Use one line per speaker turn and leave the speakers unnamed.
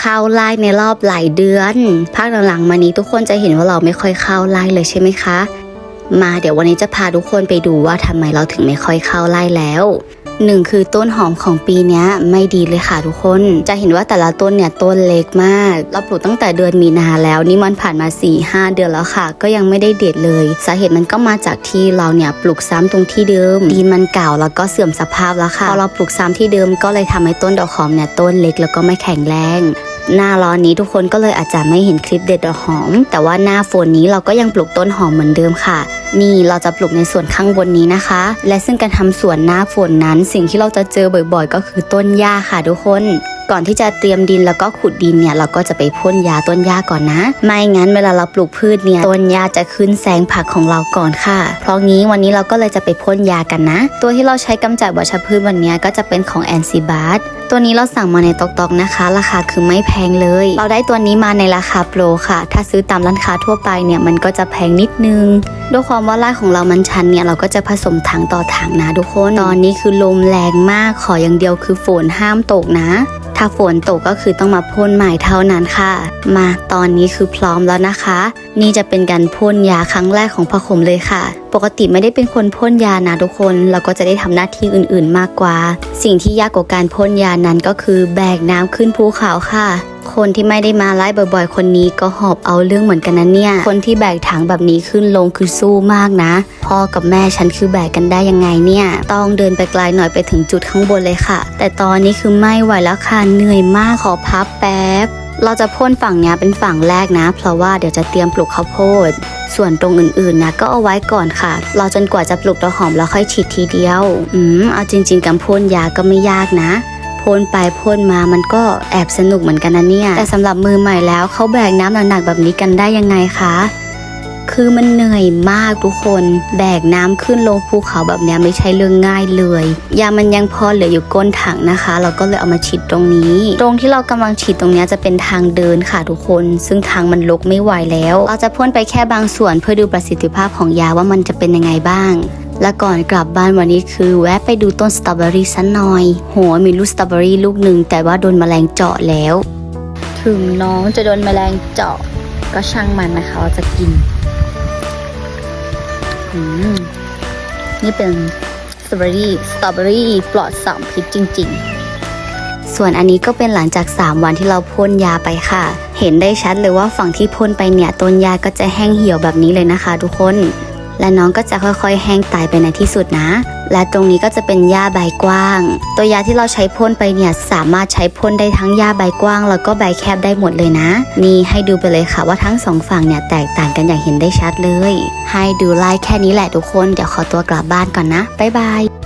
เข้าไล่ในรอบหลายเดือนภาคหลังๆมานี้ทุกคนจะเห็นว่าเราไม่ค่อยเข้าไล่เลยใช่ไหมคะ มาเดี๋ยววันนี้จะพาทุกคนไปดูว่าทำไมเราถึงไม่ค่อยเข้าไล่แล้วหนึ่งคือต้นหอมของปีนี้ไม่ดีเลยค่ะทุกคน จะเห็นว่าแต่ละต้นเนี่ยต้นเล็กมากเราปลูกตั้งแต่เดือนมีนาแล้วนี่มันผ่านมา4ี่ห้าเดือนแล้วค่ะ ก็ยังไม่ได้เด็ดเลย สาเหตุมันก็มาจากที่เราเนี่ยปลูกซ้ำตรงที่เดิมดินมันเก่าแล้วก็เสื่อมสภาพแล้วค่ะพอเราปลูกซ้ำที่เดิมก็เลยทำให้ต้นดอกหอมเนี่ยต้นเล็กแล้วก็ไม่แข็งแรง หน้าร้อนนี้ทุกคนก็เลยอาจจะไม่เห็นคลิปเด็ดดอกหอม แต่ว่าหน้าฝนนี้เราก็ยังปลูกต้นหอมเหมือนเดิมค่ะ นี่เราจะปลูกในส่วนข้างบนนี้นะคะ และซึ่งการทำสวนหน้าฝนนั้น สิ่งที่เราจะเจอบ่อย ๆ ก็คือต้นหญ้าค่ะทุกคน ก่อนที่จะเตรียมดินแล้วก็ขุดดินเนี่ยเราก็จะไปพ่นยาต้นหญ้าก่อนนะ ไม่งั้นเวลาเราปลูกพืชเนี่ยต้นหญ้าจะขึ้นแซงผักของเราก่อนค่ะ เพราะงี้วันนี้เราก็เลยจะไปพ่นยากันนะ ตัวที่เราใช้กำจัดวัชพืชวันนี้ก็จะเป็นของแอนซิบาร์ตัวนี้เราสั่งมาในตอกๆนะคะ ราคาคือไม่แพงเลย เราได้ตัวนี้มาในราคาโปรค่ะ ถ้าซื้อตามร้านค้าทั่วไปเนี่ยมันก็จะแพงนิดนึง ด้วยความว่าไร่ของเรามันชันเนี่ยเราก็จะผสมถังต่อถังนะทุกคน ตอนนี้คือลมแรงมากขออย่างเดียวคือฝนห้ามตกนะ ถ้าฝนตกก็คือต้องมาพ่นใหม่เท่านั้นค่ะ มาตอนนี้คือพร้อมแล้วนะคะ นี่จะเป็นการพ่นยาครั้งแรกของพะขมเลยค่ะ ปกติไม่ได้เป็นคนพ่นยานะทุกคน เราก็จะได้ทำหน้าที่อื่นๆมากกว่า สิ่งที่ยากกว่าการพ่นยานั้นก็คือแบกน้ำขึ้นภูเขาค่ะ คนที่ไม่ได้มาไล่บ่อยๆ คนนี้ก็หอบเอาเรื่องเหมือนกันนะเนี่ย คนที่แบกถังแบบนี้ขึ้นลงคือสู้มากนะ พ่อกับแม่ฉันคือแบกกันได้ยังไงเนี่ย ต้องเดินไปไกลหน่อยไปถึงจุดข้างบนเลยค่ะ แต่ตอนนี้คือไม่ไหวแล้วค่ะเหนื่อยมากขอพับแป๊บเราจะพ่นฝั่งนี้เป็นฝั่งแรกนะ เพราะว่าเดี๋ยวจะเตรียมปลูกข้าวโพด ส่วนตรงอื่นๆนะก็เอาไว้ก่อนค่ะรอจนกว่าจะปลูกดอกหอมแล้วค่อยฉีดทีเดียว อืม เอาจริง ๆการพ่นยาก็ไม่ยากนะ พ่นไปพ่นมามันก็แอบสนุกเหมือนกันนะเนี่ย แต่สำหรับมือใหม่แล้วเขาแบกน้ำหนักๆแบบนี้กันได้ยังไงคะคือมันเหนื่อยมากทุกคน แบกน้ำขึ้นลงภูเขาแบบนี้ไม่ใช่เรื่องง่ายเลยยามันยังพอเหลืออยู่ก้นถังนะคะ เราก็เลยเอามาฉีดตรงนี้ ตรงที่เรากำลังฉีดตรงนี้จะเป็นทางเดินค่ะทุกคน ซึ่งทางมันลกไม่ไหวแล้ว เราจะพ่นไปแค่บางส่วนเพื่อดูประสิทธิภาพของยาว่ามันจะเป็นยังไงบ้าง และก่อนกลับบ้านวันนี้คือ แวะไปดูต้นสตรอเบอรี่สักหน่อย โหมีลูกสตรอเบอรี่ลูกหนึ่งแต่ว่าโดนแมลงเจาะแล้ว ถึงน้องจะโดนแมลงเจาะ ก็ช่างมันนะคะเราจะกินอืมนี่เป็นสตรอเบอรี่สตรอเบอรี่ปลอดสารพิษจริง ๆ ส่วนอันนี้ก็เป็นหลังจาก 3 วันที่เราพ่นยาไปค่ะ เห็นได้ชัดเลยว่าฝั่งที่พ่นไปเนี่ยต้นยาก็จะแห้งเหี่ยวแบบนี้เลยนะคะ ทุกคน และน้องก็จะค่อยๆ แห้งตายไปในที่สุดนะ และตรงนี้ก็จะเป็นหญ้าใบกว้าง ตัวยาที่เราใช้พ่นไปเนี่ยสามารถใช้พ่นได้ทั้งหญ้าใบกว้าง แล้วก็ใบแคบได้หมดเลยนะ นี่ให้ดูไปเลยค่ะว่าทั้งสองฝั่งเนี่ยแตกต่างกันอย่างเห็นได้ชัดเลย ให้ดูไล่แค่นี้แหละทุกคน เดี๋ยวขอตัวกลับบ้านก่อนนะบ๊ายบาย